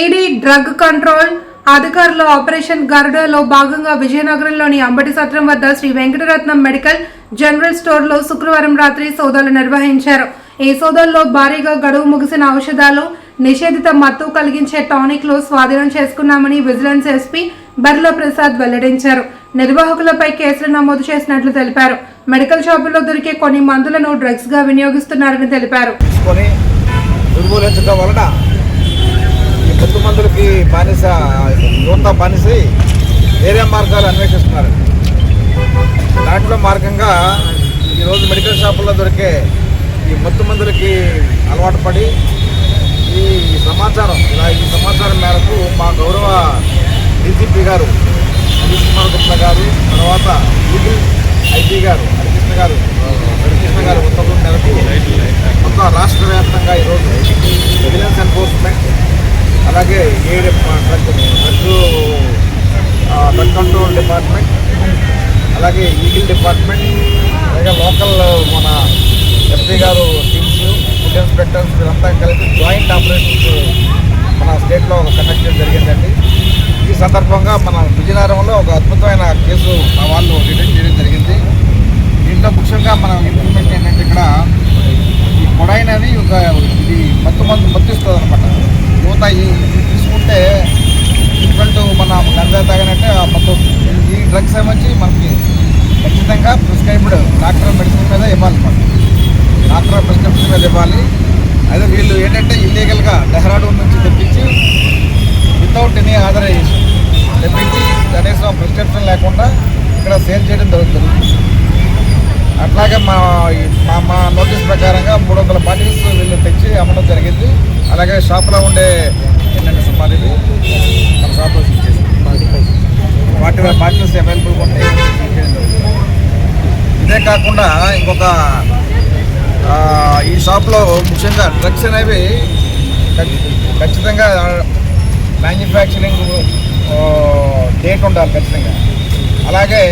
ED drug control అధికారులు operation గరుడలో భాగంగా విజయనగరంలోని అంబటి సత్రం వద్ద శ్రీ వెంకటరత్నం మెడికల్ జనరల్ స్టోర్లో శుక్రవారం రాత్రి సోదాలు నిర్వహించారు. ఈ సోదాల్లో భారీగా గడువు ముగిసిన ఔషధాలు నిషేధిత మత్తు కలిగించే టానిక్లు స్వాధీనం చేసుకున్నామని విజిలెన్స్ ఎస్పీ బర్ల ప్రసాద్ వెల్లడించారు. నిర్వాహకులపై కేసులు నమోదు చేసినట్లు తెలిపారు. మెడికల్ షాపుల్లో దొరికే కొన్ని మందులను డ్రగ్స్గా వినియోగిస్తున్నారని తెలిపారు. తీసుకొని మందులకి బానిస యువత బానిసై వేరే మార్గాలు అన్వేషిస్తున్నారు. దాంట్లో మార్గంగా ఈరోజు మెడికల్ షాపుల్లో దొరికే ఈ మత్తు మందులకి అలవాటు పడి ఈ సమాచారం ఇలా ఈ సమాచారం మేరకు మా గౌరవ డీజీపీ గారు హరీష్ కుమార్ గుప్తా గారు తర్వాత లీగల్ ఐజీ గారు హరికృష్ణ గారు హరికృష్ణ గారు ఉత్తర్వుల మేరకు మొత్తం రాష్ట్ర వ్యాప్తంగా ఈరోజు విజిలెన్స్ ఎన్ఫోర్స్మెంట్ అలాగే ఏ డ్రగ్ డ్రగ్ కంట్రోల్ డిపార్ట్మెంట్ అలాగే ఈగిల్ డిపార్ట్మెంట్ అలాగే లోకల్ మన ఎంపీ గారు టీమ్స్ ఫుడ్ ఇన్స్పెక్టర్స్ వీరంతా కలిసి జాయింట్ ఆపరేషన్స్ మన స్టేట్లో కండక్ట్ చేయడం జరిగిందండి. ఈ సందర్భంగా మన విజయనగరంలో ఒక అద్భుతమైన కేసు మా వాళ్ళు డిటెక్ట్ చేయడం జరిగింది. దీంట్లో ముఖ్యంగా మనం ఇంప్లిమెంట్ ఏంటంటే ఇక్కడ ఈ కొడైన్ ఒక ఇది మత్తు మందు మత్తిస్తుంది అనమాట యువత ఈ తీసుకుంటే ఈక్వల్ మన గంజా తాగినట్టే ఆ మత్తు ఈ డ్రగ్స్ ఏమొచ్చి మనకి ఖచ్చితంగా ప్రిస్క్రైబ్డ్ డాక్టర్ మెడిసిన్ మీద ఇవ్వాలి మనకి డాక్టర్ ప్రిస్క్రిప్షన్ మీద ఇవ్వాలి. అదే వీళ్ళు ఏంటంటే ఇల్లీగల్గా డెహ్రాడూన్ నుంచి తెప్పించి వితౌట్ ఎనీ ఆథరైజేషన్ తెప్పించి కనీసం ప్రిస్క్రిప్షన్ లేకుండా ఇక్కడ సేల్ చేయడం జరుగుతుంది. అట్లాగే మా మా మా నోటీస్ ప్రకారంగా మూడు వందల బాటిల్స్ వీళ్ళు తెచ్చి అమ్మడం జరిగింది. అలాగే షాప్లో ఉండే ఏంటంటే సుమారు ఇది మన షాప్లో చేసింది పార్టీ పార్టీస్ అవైలబుల్గా ఉంటాయి. ఇదే కాకుండా ఇంకొక ఈ షాప్లో ముఖ్యంగా డ్రగ్స్ అనేవి ఖచ్చితంగా మ్యానుఫ్యాక్చరింగ్ డేట్ ఉండాలి ఖచ్చితంగా. అలాగే